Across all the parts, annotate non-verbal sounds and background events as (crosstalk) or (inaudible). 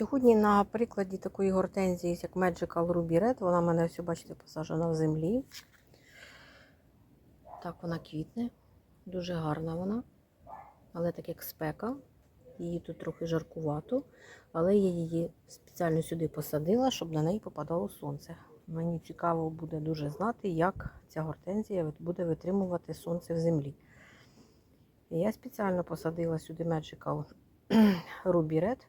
Сьогодні на прикладі такої гортензії, як Magical Ruby Red, вона в мене ось, бачите, посаджена в землі. Так, вона квітне. Дуже гарна вона. Але так як спека. Її тут трохи жаркувато. Але я її спеціально сюди посадила, щоб на неї попадало сонце. Мені цікаво буде дуже знати, як ця гортензія буде витримувати сонце в землі. Я спеціально посадила сюди Magical (clears throat) Ruby Red.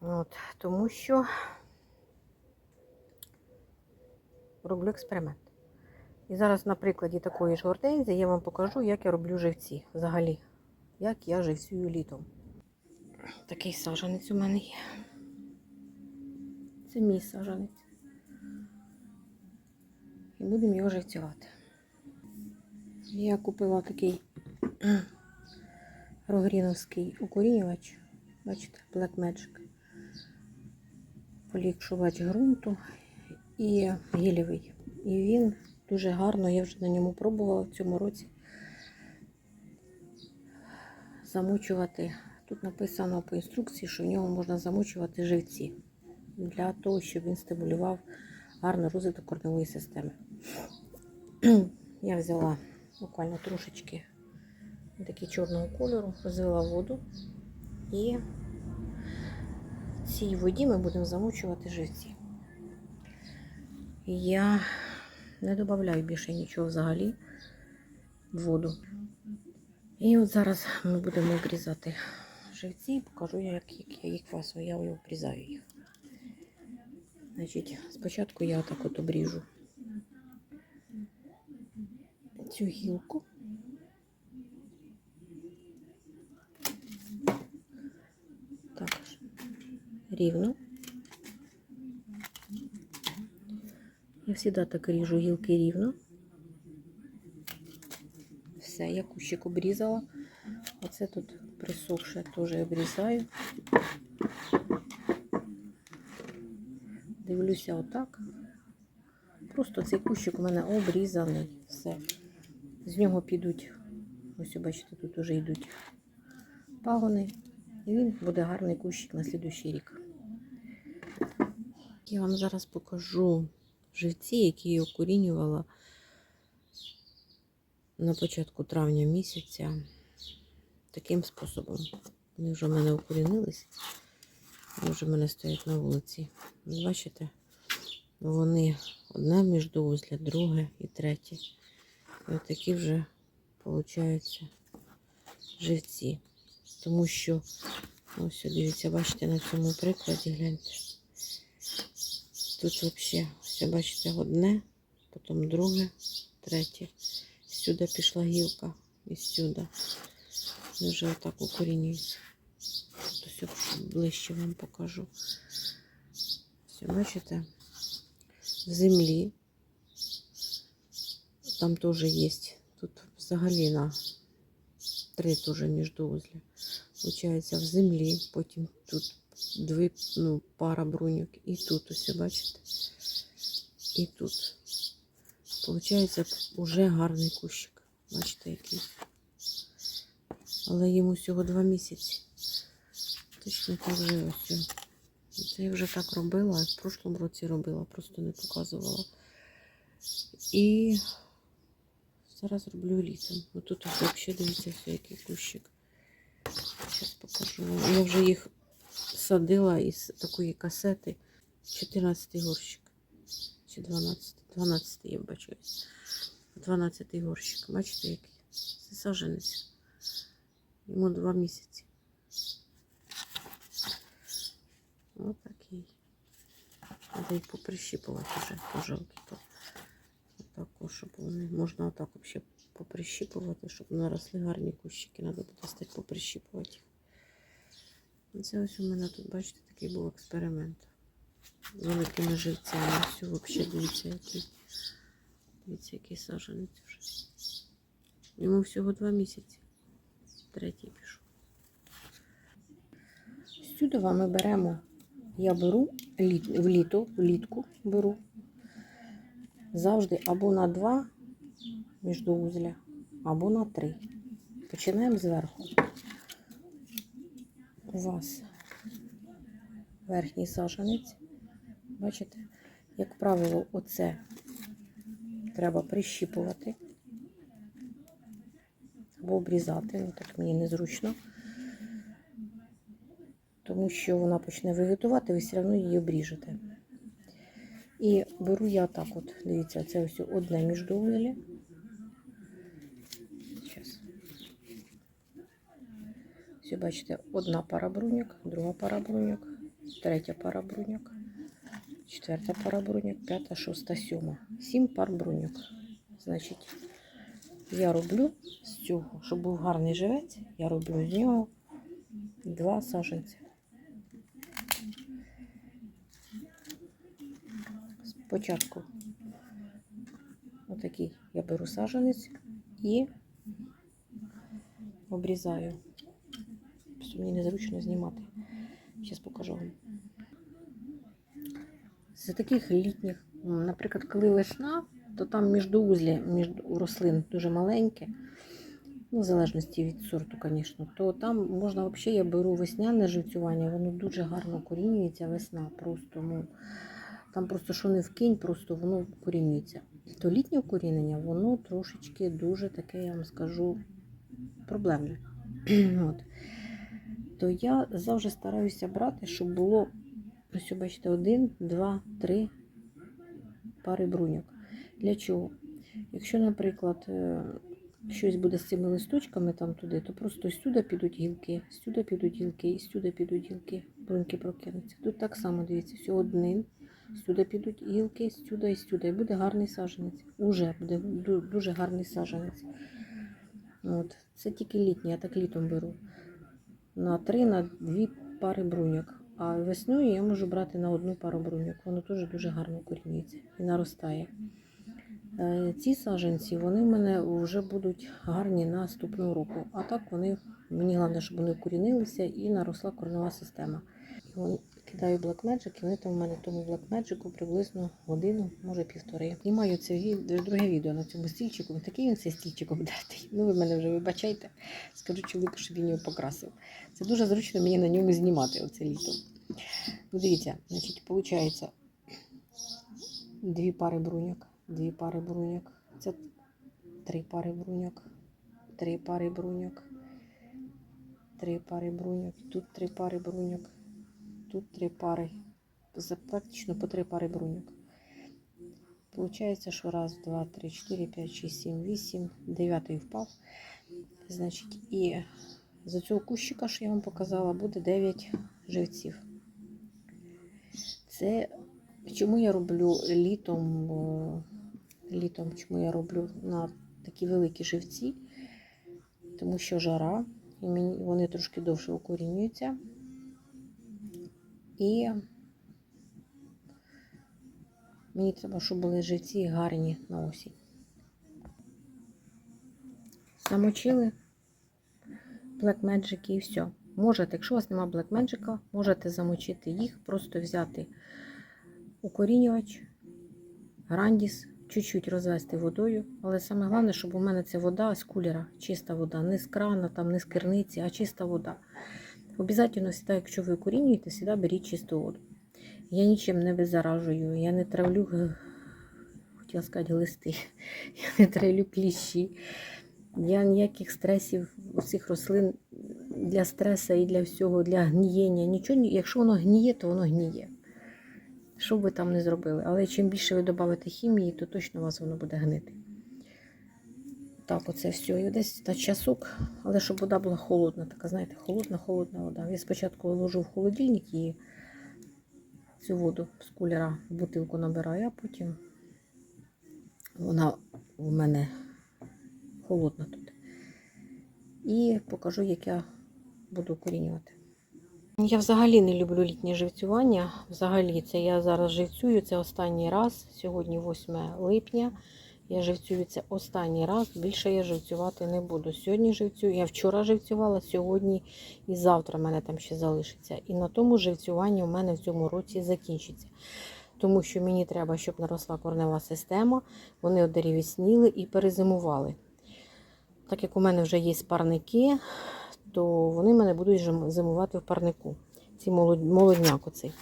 От, тому що роблю експеримент. І зараз на прикладі такої ж гортензії я вам покажу, як я роблю живці взагалі. Як я живцюю літом. Такий сажанець у мене є. Це мій сажанець. І будемо його живцювати. Я купила такий (clears throat) рогріновський укорінювач. Бачите, Black Magic. Полікшувач ґрунту і гілєвий. І він дуже гарно, я вже на ньому пробувала в цьому році замочувати. Тут написано по інструкції, що в ньому можна замочувати живці для того, щоб він стимулював гарний розвиток корневої системи. Я взяла буквально трошечки такі чорного кольору, розвела воду і в цій воді ми будемо замочувати живці. Я не додаю більше нічого взагалі в воду. І от зараз ми будемо обрізати живці і покажу, як, як я їх фасую. Я обрізаю їх. Значить, спочатку я так от обріжу цю гілку. Так, рівно. Я завжди так ріжу гілки рівно. Все, я кущик обрізала. Оце тут присохше теж обрізаю. Дивлюся отак. Просто цей кущик у мене обрізаний. Все. З нього підуть, ось бачите, тут вже йдуть пагони. І він буде гарний кущик на слідуючий рік. Я вам зараз покажу живці, які я окорінювала на початку травня місяця таким способом. Вони вже в мене укорінились, вони вже в мене стоять на вулиці. Бачите, вони одне міждоузля, друге і третє. І от такі вже получаються живці. Тому що, ось дивіться, бачите, на цьому прикладі гляньте. Тут взагалі, все бачите, одне, потім друге, третє. Сюди пішла гілка і сюди. І вже отак укорінюється. Тут все ближче вам покажу. Все, бачите, в землі. Там теж є. Тут взагалі на три теж міждоузля. Получається в землі, потім тут дві, ну, пара бруньок. І тут ось, бачите? І тут. Получається вже гарний кущик. Бачите, який. Але йому всього два місяці. Точно так же ось. Це я вже так робила, в прошлому році робила, просто не показувала. І зараз роблю літом. Отут ось взагалі дивіться все, який кущик. Зараз покажу. Я вже їх садила із такої касети. 14 горщик. Чи 12. 12 я бачусь. 12 горщик. Бачите, який? Це саженець. Йому два місяці. Ось такий. Треба їх поприщіпувати вже пожалки. Отак, щоб вони можна отак взагалі поприщіпувати, щоб наросли гарні кущики. Треба буде стати поприщіпувати. Це ось у мене тут, бачите, такий був експеримент. З великими живцями. Все, взагалі, дивіться, який. Дивіться, який саженець вже. Йому всього два місяці. Третій пішов. Сюди ми беремо, я беру літ, в літо, влітку беру. Завжди або на два міждоузля, або на три. Починаємо зверху. У вас верхній сажанець. Бачите? Як правило, оце треба прищіпувати або обрізати. Ну, так мені незручно. Тому що вона почне вегетувати, ви все одно її обріжете. І беру я так от, дивіться, це ось одне міждоволі. Все, бачите, одна пара бруньок, друга пара бруньок, третя пара бруньок, четверта пара бруньок, п'ята, шоста, сьома. Сім пар бруньок. Значить, я роблю з цього, щоб був гарний живець, я роблю з нього два саженці. Спочатку отакий я беру саженець і обрізаю. Просто мені незручно знімати. Зараз покажу вам. З таких літніх, наприклад, коли весна, то там міждоузлі між рослин дуже маленьке. Ну, в залежності від сорту, звісно, то там можна взагалі я беру весняне живцювання, воно дуже гарно корінюється весна. Просто ну там просто що не вкинь, просто воно корінюється. То літнє укорінення, воно трошечки дуже таке, я вам скажу, проблемне. (clears throat) От. То я завжди стараюся брати, щоб було, ось бачите, один, два, три пари бруньок. Для чого? Якщо, наприклад, е, щось буде з цими листочками там туди, то просто сюди підуть гілки, сюди підуть гілки, і сюди підуть гілки, бруньки прокинуться. Тут так само дивіться, все один, сюди підуть гілки, сюди і сюди. І буде гарний саженець. Уже буде дуже гарний саженець. От. Це тільки літній, я так літом беру. На три, на дві пари бруньок. А весною я можу брати на одну пару бруньок. Воно теж дуже гарно корінюється і наростає. Е, Ці саженці вони в мене вже будуть гарні наступного року. А так вони, мені головне, щоб вони корінилися і наросла коренова система. Кидаю Black Magic, і вони там в мене тому Black Magic приблизно годину, може півтори. Знімаю це друге відео на цьому стільчику. Такий він цей стільчик обдертий. Ну ви мене вже вибачайте. Скажу чоловіку, щоб він його покрасив. Це дуже зручно мені на ньому знімати оце літо. Ну, дивіться, значить, виходить дві пари бруньок, дві пари бруньок. Це три пари бруньок, три пари бруньок, три пари бруньок, тут три пари бруньок, тут три пари. За практично по три пари бруньок. Получається, що раз, два, три, чотири, п'ять, шість, сім, вісім, дев'ятий впав. Значить, і з цього кущика, що я вам показала, буде 9 живців. Це чому я роблю літом, літом, чому я роблю на такі великі живці, тому що жара, і вони трошки довше укорінюються. І мені треба, щоб були живці гарні на осінь. Замочили Black Magic і все. Можете, якщо у вас немає Black Magic, можете замочити їх, просто взяти укорінювач, грандіс, чуть-чуть розвести водою. Але саме головне, щоб у мене це вода з кулера, чиста вода, не з крана, там, не з керниці, а чиста вода. Обязательно, всегда, якщо ви укорінюєте, всегда беріть чисту воду. Я нічим не визаражую, я не травлю, е, хотіла сказати, глисти, (laughs) я не травлю кліщі. Я ніяких стресів усіх рослин для стресу і для всього, для гнієння. Нічого, якщо воно гніє, то воно гніє. Що б ви там не зробили. Але чим більше ви додаєте хімії, то точно у вас воно буде гнити. Так, оце все. І десь на часок, але щоб вода була холодна, така, знаєте, холодна, холодна вода. Я спочатку ложу в холодильник і цю воду з кулера в бутилку набираю, а потім вона у мене холодна тут. І покажу, як я буду укорінювати. Я взагалі не люблю літнє живцювання. Взагалі, це я зараз живцюю, це останній раз. Сьогодні 8 липня. Я живцюю це останній раз. Більше я живцювати не буду. Сьогодні живцюю. Я вчора живцювала, сьогодні і завтра в мене там ще залишиться. І на тому живцювання у мене в цьому році закінчиться. Тому що мені треба, щоб наросла корнева система, вони одеревісніли і перезимували. Так як у мене вже є парники, то вони мене будуть зимувати в парнику. Ці молод- молодняк оцей.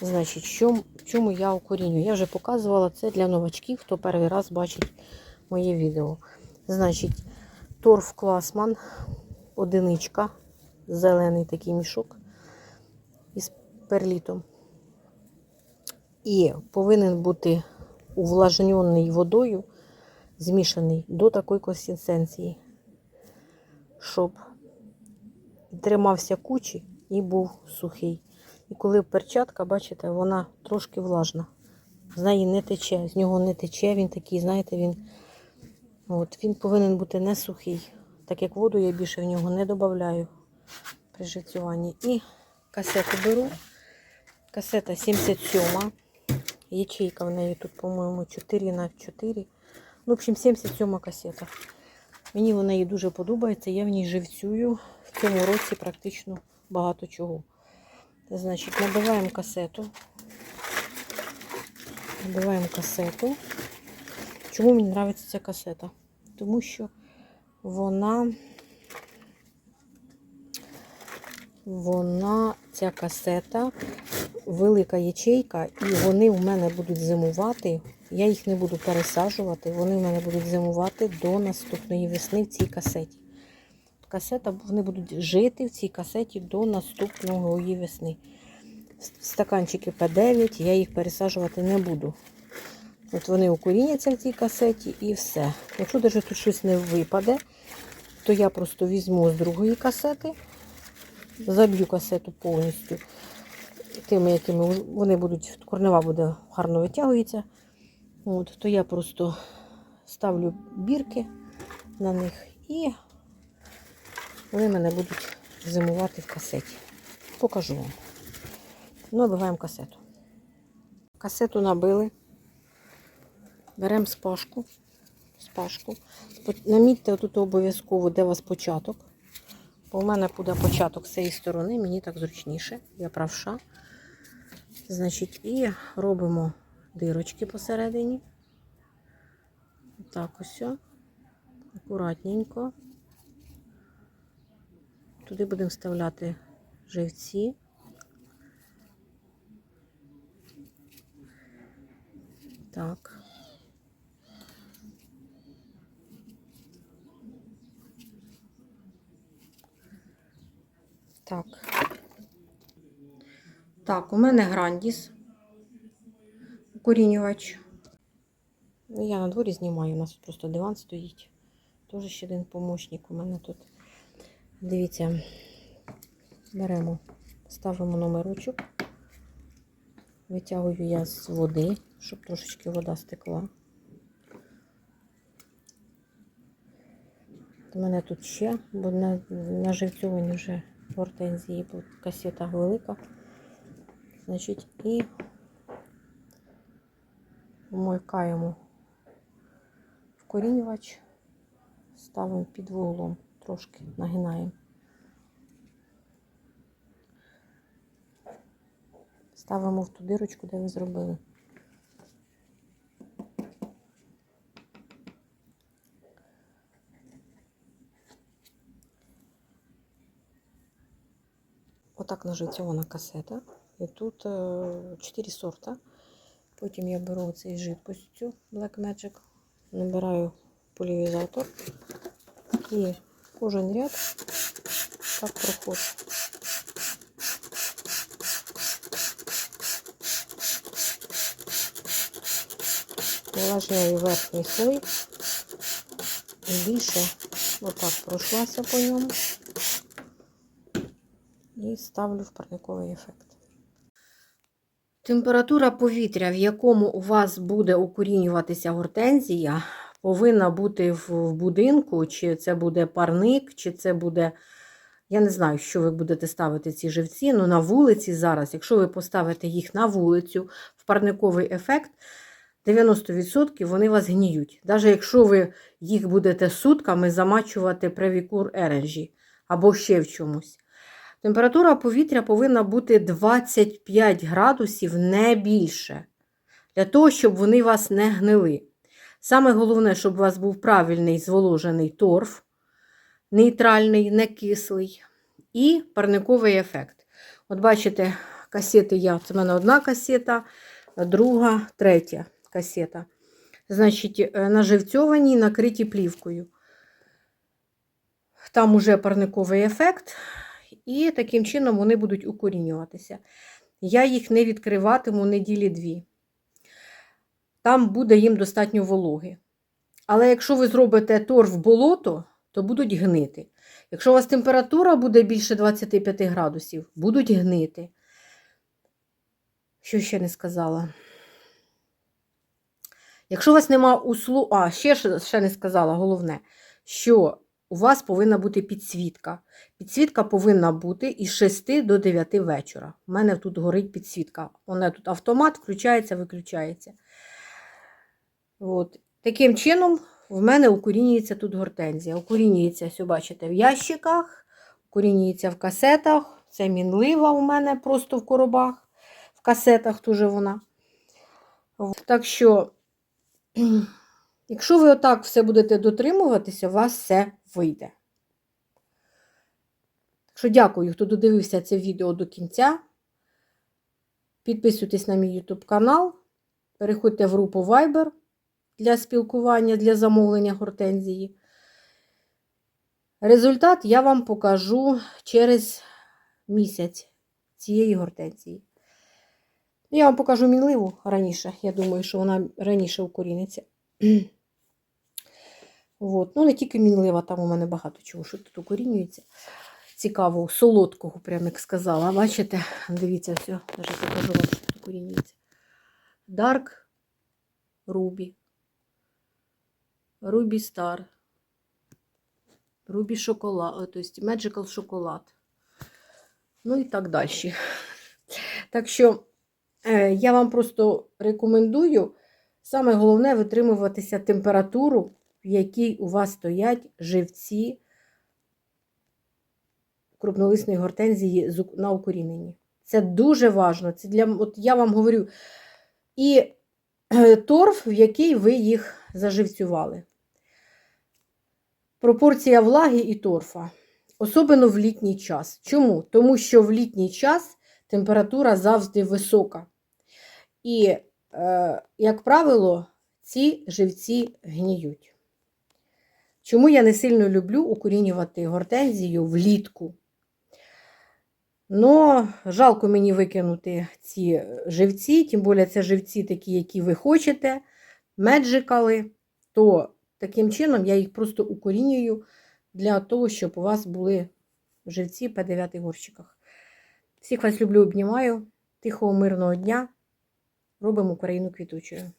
Значить, що, чому я укорінюю? Я вже показувала це для новачків, хто перший раз бачить моє відео. Значить, торф класман, одиничка, зелений такий мішок із перлітом. І повинен бути увлажнений водою, змішаний до такої консистенції, щоб тримався кучі і був сухий. І коли перчатка, бачите, вона трошки влажна. З неї не тече, з нього не тече, він такий, знаєте, він, от, він повинен бути не сухий. Так як воду я більше в нього не додаю при живцюванні. І касету беру. Касета 77. Ячейка в неї тут, по-моєму, 4 на 4. Ну, в общем, 77 касета. Мені вона їй дуже подобається. Я в ній живцюю в цьому році практично багато чого. Значить, набиваємо касету. Набиваємо касету. Чому мені подобається ця касета? Тому що вона, вона, ця касета, велика ячейка, і вони в мене будуть зимувати. Я їх не буду пересаджувати, вони в мене будуть зимувати до наступної весни в цій касеті. Касета, вони будуть жити в цій касеті до наступної весни. Стаканчики П9, я їх пересаджувати не буду. От вони укоріняться в цій касеті і все. Якщо навіть тут щось не випаде, то я просто візьму з другої касети, заб'ю касету повністю тими, якими вони будуть, корнева буде гарно витягується. От, то я просто ставлю бірки на них і вони в мене будуть зимувати в касеті. Покажу вам. Ну, набиваємо касету. Касету набили. Беремо спашку. Спашку. Намітьте отут обов'язково, де у вас початок. Бо у мене буде початок з цієї сторони, мені так зручніше. Я правша. Значить, і робимо дирочки посередині. Так ось. Акуратненько. Туди будемо вставляти живці. Так. Так. Так, у мене грандіс. Укорінювач. Ну, Я на дворі знімаю, у нас просто диван стоїть. Теж ще один помощник у мене тут. Дивіться, беремо, ставимо номерочок. Витягую я з води, щоб трошечки вода стекла. У мене тут ще, бо на, на живцьовані вже гортензії, бо касета велика. Значить, і вмикаємо вкорінювач, ставимо під вуглом, трошки нагинаємо. Ставимо в ту дирочку, де ви зробили. Отак наживцьована касета. І тут 4 сорта. Потім я беру цей жидкостю Black Magic, набираю полівізатор і кожен ряд так проходжу. Увлажняю верхній слой більше отак пройшлася по ньому і ставлю в парниковий ефект. Температура повітря, в якому у вас буде укорінюватися гортензія, повинна бути в, будинку, чи це буде парник, чи це буде. Я не знаю, що ви будете ставити ці живці, але на вулиці зараз, якщо ви поставите їх на вулицю в парниковий ефект, 90% вони вас гніють. Навіть якщо ви їх будете сутками замачувати превікур еренжі або ще в чомусь. Температура повітря повинна бути 25 градусів, не більше. Для того, щоб вони вас не гнили. Саме головне, щоб у вас був правильний зволожений торф, нейтральний, не кислий. і парниковий ефект. От бачите, касети я, це в мене одна касета, друга, третя касета. Значить, е, наживцьовані, накриті плівкою. Там уже парниковий ефект, і таким чином вони будуть укорінюватися. Я їх не відкриватиму неділі дві. Там буде їм достатньо вологи. Але якщо ви зробите торф болото, то будуть гнити. Якщо у вас температура буде більше 25 градусів, будуть гнити. Що ще не сказала? Якщо у вас нема услу... А, ще, ще не сказала, головне, що у вас повинна бути підсвітка. Підсвітка повинна бути із 6 до 9 вечора. У мене тут горить підсвітка. Вона тут автомат включається, виключається. От. Таким чином, в мене укорінюється тут гортензія. Укорінюється, все бачите, в ящиках, укорінюється в касетах. Це мінлива у мене просто в коробах, в касетах теж вона. Так що, (clears throat) якщо ви отак все будете дотримуватися, у вас все вийде. Так що дякую, хто додивився це відео до кінця. Підписуйтесь на мій YouTube канал, переходьте в групу Viber для спілкування, для замовлення гортензії. Результат я вам покажу через місяць цієї гортензії. Я вам покажу мінливу раніше. Я думаю, що вона раніше укоріниться. (clears throat) От. Ну, не тільки мінлива, там у мене багато чого, що тут укорінюється. Цікаво, солодкого, прям як сказала. Бачите? Дивіться, все, навіть покажу вам, що тут укорінюється. Dark Ruby. Ruby Star. Ruby шоколад, то есть Magical шоколад. Ну і так далі. Так що е, я вам просто рекомендую саме головне витримуватися температуру, в якій у вас стоять живці крупнолисної гортензії на укоріненні. Це дуже важливо. Це для, от я вам говорю, і е, торф, в який ви їх заживцювали. Пропорція влаги і торфа. Особливо в літній час. Чому? Тому що в літній час температура завжди висока. І, е, як правило, ці живці гніють. Чому я не сильно люблю укорінювати гортензію влітку? Но жалко мені викинути ці живці, тим більше це живці такі, які ви хочете, меджикали, то таким чином я їх просто укорінюю для того, щоб у вас були живці по 9 горщиках. Всіх вас люблю, обнімаю. Тихого, мирного дня. Робимо Україну квітучою.